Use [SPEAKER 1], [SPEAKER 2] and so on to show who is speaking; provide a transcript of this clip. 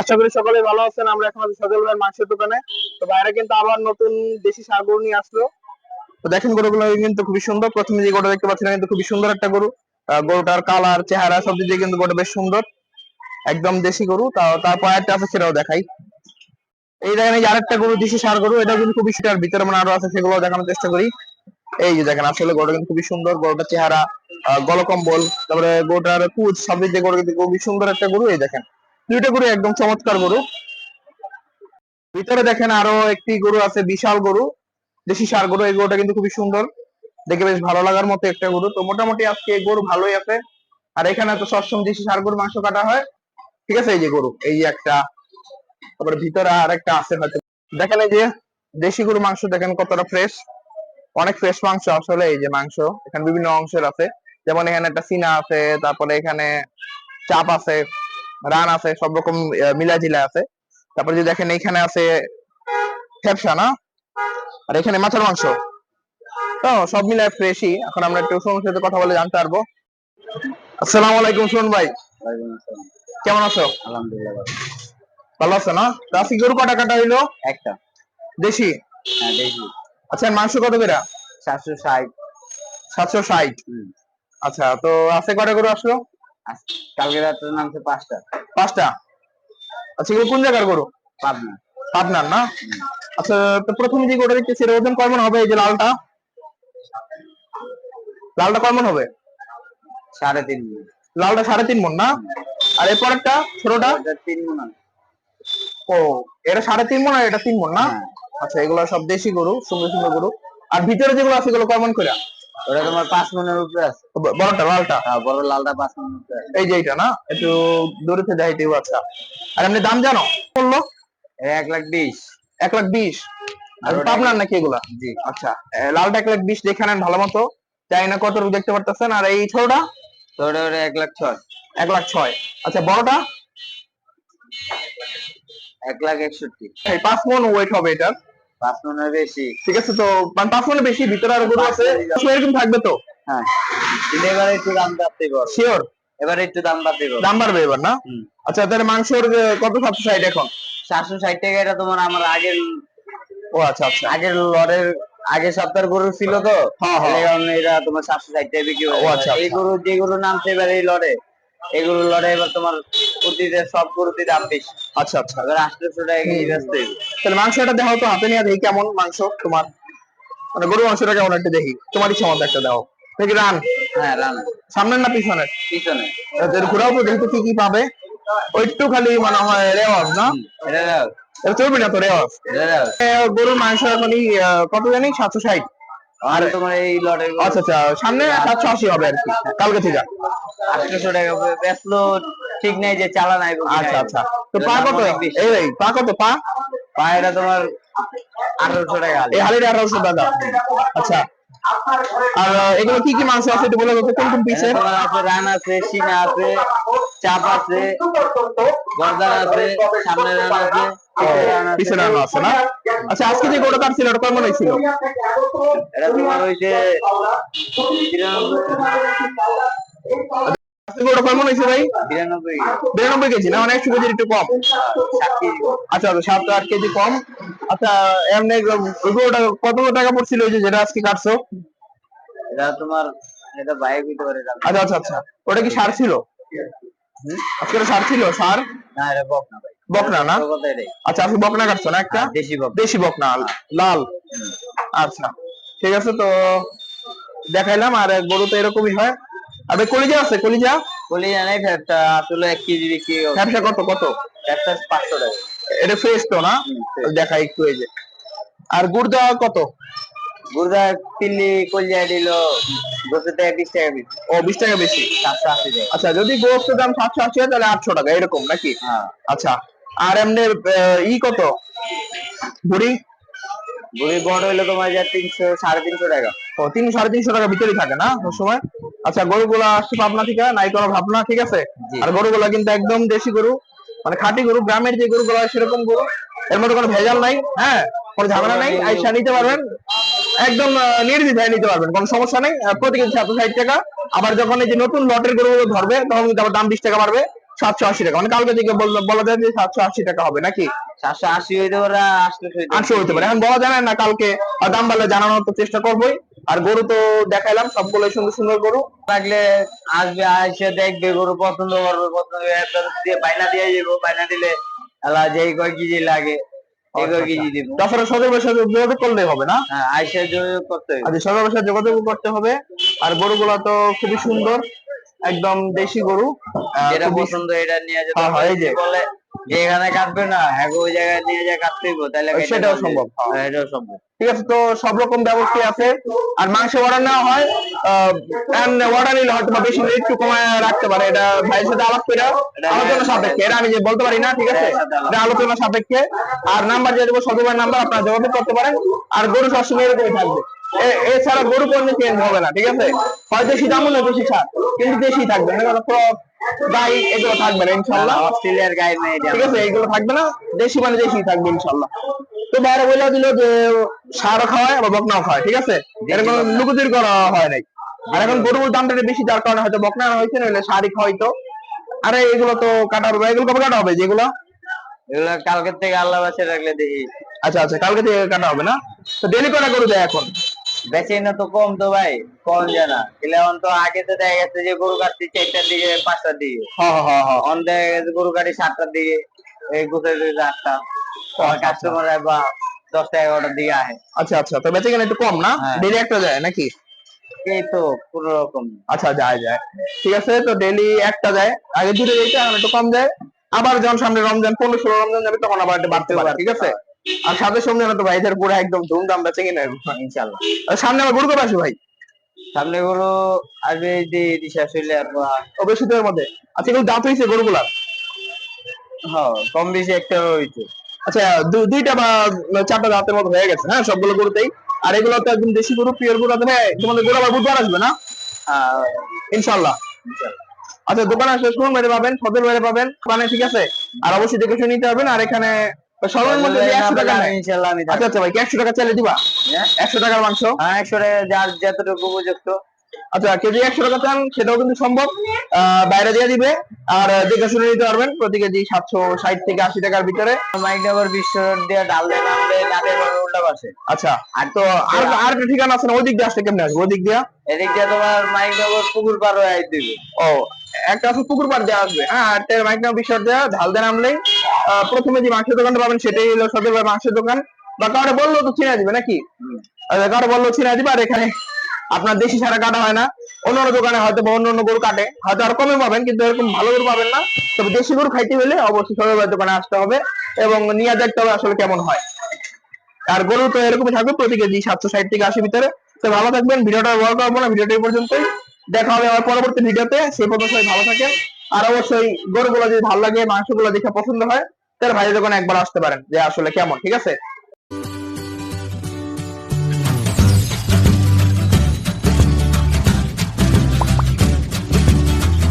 [SPEAKER 1] আশা করি সকলে ভালো আছেন। আমরা এখন আছি সজল ভাইয়ের মাংসের দোকানে। তো বাইরে কিন্তু আবার নতুন দেশি সার গরু নিয়ে আসলো। তো দেখেন গরুগুলো কিন্তু খুবই সুন্দর। প্রথমে যে গরুটা দেখতে পাচ্ছেন কিন্তু খুবই সুন্দর একটা গরু। গরুটার কালার, চেহারা সব দিক দিয়ে কিন্তু গরুটা বেশ সুন্দর। একদম দেশি গরু। তারপর একটা আছে সেটাও দেখাই। এই দেখেন এই যে আরেকটা গরু, দেশি সার গরু। এটা কিন্তু খুবই সেটার ভিতরে মানে আরও আছে সেগুলো দেখানোর চেষ্টা করি। এই যে দেখেন, আসলে গরুটা কিন্তু খুবই সুন্দর। গরুটার চেহারা গলকম্বল, তারপরে গরুটার কুচ সব দিক দিয়ে গরু কিন্তু খুবই সুন্দর একটা গরু। এই দেখেন দুইটা গরু একদম চমৎকার গরু। ভিতরে দেখেন আরও একটি গরু আছে, বিশাল গরু, দেশি সার গরু। এই গরুটা কিন্তু খুবই সুন্দর। দেখে বেশ ভালো লাগার মতো একটা গরু। তো মোটামুটি আজকে এই গরু ভালোই আছে। আর এখানে তো সবসময় দেশি সার গরু মাংস কাটা হয়। ঠিক আছে, এই যে গরু, এই একটা। তারপরে ভিতরে আর একটা আছে হয়তো। দেখেন এই যে দেশি গরু মাংস দেখেন কতটা ফ্রেশ অনেক ফ্রেশ মাংস আসলে এই যে মাংস। এখানে বিভিন্ন অংশের আছে। যেমন এখানে একটা সিনা আছে, তারপরে এখানে চাপ আছে। রান আছে সব রকম মিলা জিলা আছে। তারপরে যে দেখেন এখানে আছে ফ্যাপসা না? আর এখানে মাছের মাংস। তো সব মিলে ফ্রেশই। এখন আমরা একটু সোমের সাথে কথা বলে জানতে পারব। আসসালামু আলাইকুম সোহন ভাই। কেমন আছো?
[SPEAKER 2] আলহামদুলিল্লাহ ভালো।
[SPEAKER 1] আছো না? আজকে গরু কটা কাটা হইল?
[SPEAKER 2] একটা।
[SPEAKER 1] দেশি?
[SPEAKER 2] হ্যাঁ দেখি
[SPEAKER 1] আচ্ছা মাংস কত করে?
[SPEAKER 2] সাতশো ষাট।
[SPEAKER 1] সাতশো ষাট। আচ্ছা তো আছে কটা গরু আসলো?
[SPEAKER 2] কালকে রাত্রে নামছে পাঁচটা।
[SPEAKER 1] পাঁচটা? আচ্ছা এগুলো কোন জায়গার গরু?
[SPEAKER 2] পাবনা।
[SPEAKER 1] পাবনার না? আচ্ছা তো প্রথমে যে গরুটা দেখতেছি এর ওজন কেমন হবে এই যে লালটা? লালটা কেমন হবে?
[SPEAKER 2] সাড়ে তিন।
[SPEAKER 1] লালটা সাড়ে তিন মন না? আর এরপর একটা ছোটটা?
[SPEAKER 2] তিন মন
[SPEAKER 1] ও এটা সাড়ে তিন মন আর এটা তিন মন না?
[SPEAKER 2] হ্যাঁ।
[SPEAKER 1] আচ্ছা এগুলো সব দেশি গরু সুন্দর সুন্দর গরু। আর ভিতরে যেগুলো আছে এগুলো কেমন করে
[SPEAKER 2] ওটা তোমার পাঁচ মনের উপরে আছে।
[SPEAKER 1] বড়টা লালটা?
[SPEAKER 2] হ্যাঁ, বড় লালটা পাঁচ মনের উপরে
[SPEAKER 1] এই যে এটা না? একটু দূরে থেকে আচ্ছা। আর এমনি দাম জানো? বলল?
[SPEAKER 2] এক লাখ বিশ।
[SPEAKER 1] এক লাখ বিশ? আর পাবনার নাকি এগুলা?
[SPEAKER 2] জি।
[SPEAKER 1] আচ্ছা লালটা এক লাখ বিশ দেখে নেন ভালো মতো। চাই না কত দেখতে পারতেছেন। আর এই ছোটটা?
[SPEAKER 2] ওটা এক লাখ ছয়।
[SPEAKER 1] এক লাখ ছয়। আচ্ছা বড়টা?
[SPEAKER 2] এক লাখ একষট্টি।
[SPEAKER 1] এই পাঁচ মন ওয়েট হবে এটা
[SPEAKER 2] পাঁচ মনের বেশি।
[SPEAKER 1] ঠিক আছে তো মানে পাঁচ বেশি ভিতরে আরও গরু আছে এরকম থাকবে তো?
[SPEAKER 2] হ্যাঁ। কিন্তু এবারে একটু দাম বাড়তে
[SPEAKER 1] শিওর
[SPEAKER 2] এবারে একটু দাম বাড়তে
[SPEAKER 1] দাম বাড়বে এবার না? আচ্ছা তাহলে মাংসের কত সাতশো ষাট এখন?
[SPEAKER 2] সাতশো ষাট টাকা এটা তোমার আমার আগের
[SPEAKER 1] ও আচ্ছা আচ্ছা।
[SPEAKER 2] আগের লটের আগের সপ্তাহের গরু ছিল তো?
[SPEAKER 1] হ্যাঁ, হ্যাঁ।
[SPEAKER 2] এই এটা তোমার সাতশো ষাট টাকা বিক্রি
[SPEAKER 1] ও, আচ্ছা,
[SPEAKER 2] এই
[SPEAKER 1] আচ্ছা।
[SPEAKER 2] গরু যে গরু নামছে এবার এই লটে গরু লটে এবার তোমার প্রতিটা সব গরুতে দাম বেশি।
[SPEAKER 1] আচ্ছা আচ্ছা।
[SPEAKER 2] এবার আটশোশো টাকা কেজি ব্যস্ত
[SPEAKER 1] তাহলে মাংসটা দেখাও তো হাতে নিয়ে দেখি কেমন মাংস তোমার। মানে গরু মাংসটা কেমন একটা দেখি। তোমার ইচ্ছা মতো একটা দাও। দেখি রান?
[SPEAKER 2] হ্যাঁ রান।
[SPEAKER 1] সামনের না পিছনের?
[SPEAKER 2] পিছনে
[SPEAKER 1] এদের ঘোরাও তো দেখি তো কি কি পাবে। ও একটু খালি মনে হয় রেওয়াজ না?
[SPEAKER 2] এটা
[SPEAKER 1] চলবে না তো রেওয়াজ? গরুর মাংস এখনই কত জানি? সাতশো ষাট।
[SPEAKER 2] আর তোমার এই লটের
[SPEAKER 1] আচ্ছা আচ্ছা সামনে সাতশো আশি হবে আর কি কালকে থেকে।
[SPEAKER 2] আটশোশো টাকা বেচলো ঠিক নাই যে চালা নাই
[SPEAKER 1] আচ্ছা আচ্ছা। তো পা কত? এই এই, পা কত? পা?
[SPEAKER 2] পা এটা তোমার আঠারোশো টাকা।
[SPEAKER 1] এই হালির আঠারোশো টাকা। আচ্ছা। আর এগুলো কি কি মাংস আছে একটু বলে কোন কোন পিসের
[SPEAKER 2] আছে রান আছে সিনা আছে চাপ আছে। গর্দান আছে সামনে রান আছে পিছে রান আছে।
[SPEAKER 1] পিছনে আনো আছে না? আচ্ছা আজকে যে গোটা কাটছিল ওটা কেমন হয়েছিল?
[SPEAKER 2] এটা তোমার হইছে
[SPEAKER 1] গোটা কেমন হয়েছে ভাই?
[SPEAKER 2] বিরানব্বই।
[SPEAKER 1] বিরানব্বই কেজি না? মানে একশো একটু কম। আচ্ছা আচ্ছা সাত আট কেজি কম। আচ্ছা এমনি কত টাকা পড়ছিল ওই যে যেটা আজকে কাটছো?
[SPEAKER 2] এটা তোমার এটা বাইক হইতে পারে।
[SPEAKER 1] আচ্ছা আচ্ছা আচ্ছা। ওটা কি সার ছিল? আজকে সার ছিল সার?
[SPEAKER 2] না এটা বক না ভাই।
[SPEAKER 1] বকনা না? আচ্ছা আজকে বকনা কাটছো না একটা?
[SPEAKER 2] দেশি বক
[SPEAKER 1] দেশি বকনা লাল। আচ্ছা ঠিক আছে তো দেখাইলাম আর গরু তো এরকমই হয়। আর ভাই কলিজা আছে কলিজা?
[SPEAKER 2] বলি জানাই ফ্যাটটা আসলে এক কেজি বিক্রি
[SPEAKER 1] কত কত?
[SPEAKER 2] ফ্যাটটা পাঁচশো টাকা।
[SPEAKER 1] এটা ফ্রেশ তো না? দেখাই একটু এই যে। আর গুড় দেওয়া কত?
[SPEAKER 2] গুরদা পিল্লি কলিয়া দিল। দশ টাকা বিশ। টাকা
[SPEAKER 1] ও বিশ টাকা বেশি?
[SPEAKER 2] সাতশো আশি টাকা।
[SPEAKER 1] আচ্ছা যদি গোস্তের দাম সাতশো আশি হয় তাহলে আটশো টাকা এরকম নাকি?
[SPEAKER 2] হ্যাঁ।
[SPEAKER 1] আচ্ছা আর এমনি ই কত? বুড়ি?
[SPEAKER 2] বুড়ি বড় হইল তোমার যা তিনশো সাড়ে তিনশো টাকা।
[SPEAKER 1] ও তিন সাড়ে তিনশো টাকা ভিতরেই থাকে না সব সময়? আচ্ছা গরুগুলা আসছে পাবনা থেকে নাই কোনো ভাবনা ঠিক আছে? আর গরুগুলা কিন্তু একদম দেশি গরু মানে খাঁটি গরু গ্রামের যে গরুগুলো সেরকম গরু এর মধ্যে কোনো ভেজাল নাই হ্যাঁ? কোনো ঝামেলা নাই আইসা নিতে পারবেন। একদম নির্দ্বিধায় নিতে পারবেন কোনো সমস্যা নেই। প্রতি কেজি সাতশো ষাট টাকা। আবার যখন এই যে নতুন লটের গরুগুলো ধরবে তখন কিন্তু আবার দাম বিশ টাকা বাড়বে সাতশো আশি টাকা। মানে কালকে থেকে বলা যায় যে সাতশো আশি টাকা হবে নাকি?
[SPEAKER 2] সাতশো আশি হইতে পারে আটশো হইতে
[SPEAKER 1] পারে। এখন বলা যায় না কালকে আর দাম বাড়লে জানানোর তো চেষ্টা করবোই। আর গরু তো দেখাইলাম সবগুলো সুন্দর সুন্দর গরু।
[SPEAKER 2] থাকলে আসবে আইসে দেখবে গরু পছন্দ করবে পছন্দ দিয়ে বাইনা দিয়ে যাব। বাইনা দিলে যেই কয় কেজি লাগে। কেজি দিব
[SPEAKER 1] তাছাড়া সদর সাথে যোগাযোগ করলে হবে না?
[SPEAKER 2] হ্যাঁ আইসে যোগাযোগ করতে হবে।
[SPEAKER 1] আচ্ছা সদর বাসায় যোগাযোগ করতে হবে। আর গরুগুলা তো খুবই সুন্দর একদম দেশি গরু।
[SPEAKER 2] যেটা পছন্দ এটা নিয়ে যেতে
[SPEAKER 1] হ্যাঁ, হ্যাঁ, যে।
[SPEAKER 2] বলে যে এখানে কাটবে না হ্যাঁ ওই জায়গায় নিয়ে যা তাহলে
[SPEAKER 1] সেটাও সম্ভব, হ্যাঁ।
[SPEAKER 2] হ্যাঁ, এটাও সম্ভব।
[SPEAKER 1] ঠিক আছে তো সব রকম ব্যবস্থা আছে। আর মাংস অর্ডার নেওয়া হয় অর্ডার নিলে হয়তো বেশি একটু কমায় রাখতে পারে। এটা ভাইয়ের সাথে আলাপ করে আলোচনা সাপেক্ষে। এটা আমি যে বলতে পারি না ঠিক আছে। এটা আলোচনা সাপেক্ষে। আর নাম্বার দিয়ে দেবো সদুবার নাম্বার আপনারা যোগাযোগ করতে পারেন। আর গরু সবসময় এরকমই থাকবে। এছাড়া গরু কোনো চেঞ্জ হবে না ঠিক আছে? হয় দেশি দাম হলে দেশি ছাড় কিন্তু দেশি থাকবে গাই এগুলো থাকবে না ইনশাল্লাহ।
[SPEAKER 2] অস্ট্রেলিয়ার
[SPEAKER 1] ঠিক আছে এইগুলো থাকবে না দেশি মানে দেশি থাকবে ইনশাল্লাহ। তো বাইরে বলে দিল যে সারও খাওয়ায় বকনাও খাওয়ায় ঠিক আছে? করা হয় নাই। আর এখন গরুর দামটা বেশি যার কারণে হয়তো বকনা হয়েছে নইলে শাড়ি হয়তো আরে এগুলো তো কাটা হবে এগুলো কবে কাটা হবে যেগুলো?
[SPEAKER 2] এগুলো কালকের থেকে আল্লাহ বাসে রাখলে দেখি।
[SPEAKER 1] আচ্ছা আচ্ছা কালকে থেকে কাটা হবে না? তো ডেলি কটা গরু দেয় এখন।
[SPEAKER 2] বেশি না তো কম তো ভাই কম জানা ইলেভেন তো আগে তো দেখা গেছে যে গরু কাটছি চারটার দিকে পাঁচটার দিকে। অন দেখা গেছে গরু কাটি সাতটার দিকে এই গোছের দিকে আটটা। কাস্টমার বা দশটা এগারোটার দিকে আহে।
[SPEAKER 1] আচ্ছা আচ্ছা তো বেঁচে একটু কম না?
[SPEAKER 2] হ্যাঁ।
[SPEAKER 1] ডেলি একটা যায় নাকি?
[SPEAKER 2] এই তো পুরো রকম।
[SPEAKER 1] আচ্ছা যায় যায়। ঠিক আছে তো ডেলি একটা যায়। আগে দুটো যেতে এখন একটু কম যায়। আবার যখন সামনে রমজান পনেরো ষোলো রমজান যাবে তখন আবার বাড়তে পারে ঠিক আছে? আর সাথে সঙ্গে তো ভাইদের পুরো একদম ধুমধাম বেঁচে কিনা
[SPEAKER 2] ইনশাল্লাহ
[SPEAKER 1] আর সামনে আবার গরু কবে আসবে ভাই?
[SPEAKER 2] সামনে গরু আসবে এই যে রিসার্চ হইলে আর
[SPEAKER 1] ও বেশি মধ্যে। আচ্ছা এগুলো দাঁত হয়েছে গরুগুলা
[SPEAKER 2] হ্যাঁ কম বেশি একটা হইছে।
[SPEAKER 1] আচ্ছা দুইটা বা চারটা দাঁতের মতো হয়ে গেছে হ্যাঁ সবগুলো গরুতেই। আর এগুলো তো একদম দেশি গরু পিওর গরু আছে ভাই তোমাদের গরু আবার বুধবার আসবে না?
[SPEAKER 2] হ্যাঁ।
[SPEAKER 1] ইনশাল্লাহ আচ্ছা দোকানে আসলে শুনুন মেরে পাবেন? সদর মেরে পাবেন? মানে ঠিক আছে? আর অবশ্যই দেখে শুনে নিতে হবেন আর এখানে টাকা
[SPEAKER 2] আমি
[SPEAKER 1] আচ্ছা আচ্ছা ভাই কি একশো টাকা চাইলে দিবা?
[SPEAKER 2] হ্যাঁ?
[SPEAKER 1] টাকার মাংস?
[SPEAKER 2] হ্যাঁ একশো টাকা যার যতটুকু উপযুক্ত।
[SPEAKER 1] আচ্ছা কেজি একশো টাকা চান সেটাও কিন্তু সম্ভব। বাইরে দিয়ে দিবে। আর দেখে শুনে নিতে পারবেন প্রতি কেজি সাতশো ষাট থেকে আশি টাকার ভিতরে।
[SPEAKER 2] মাইক ডাবর দিয়ে ডাল দিয়ে নামলে নাদের উল্টা পাশে।
[SPEAKER 1] আচ্ছা আর তো আর আর একটা ঠিকানা আছে না ওই দিক দিয়ে আসতে কেমনে আসবে? ওই দিক দিয়া?
[SPEAKER 2] এদিক দিয়ে তোমার মাইক ডাবর পুকুর পার হয়ে দিবে
[SPEAKER 1] ও একটা আছে পুকুর পাড় দেওয়া আসবে। হ্যাঁ আর একটা মাইক নাম বিশ্বাস দেওয়া ঢাল দিয়ে নামলেই প্রথমে যে মাংসের দোকানটা পাবেন সেটাই হলো সদর ভাই মাংসের দোকান। বা কাউরে বলল তো চিনা দিবে নাকি? কাউরে বলল চিনা দিবে আর এখানে আপনার দেশি ছাড়া কাটা হয় না। অন্য অন্য দোকানে হয়তো বা অন্য অন্য গরু কাটে হয়তো আর কমে পাবেন কিন্তু এরকম ভালো গরু পাবেন না। তবে দেশি গরু খাইতে হলে অবশ্যই সদর ভাই দোকানে আসতে হবে এবং নিয়ে দেখতে হবে আসলে কেমন হয়। আর গরু তো এরকমই থাকবে প্রতি কেজি সাতশো ষাট থেকে আশি ভিতরে তো ভালো থাকবেন ভিডিওটা বড় করব না ভিডিওটা এই পর্যন্তই। দেখা হবে আমার পরবর্তী ভিডিওতে। সেই পর্যন্ত সবাই ভালো থাকেন। আর অবশ্যই গরুগুলো যদি ভালো লাগে, মাংসগুলো দেখে পছন্দ হয়, তাহলে ভাইয়ের দোকানে একবার আসতে পারেন যে আসলে কেমন, ঠিক আছে?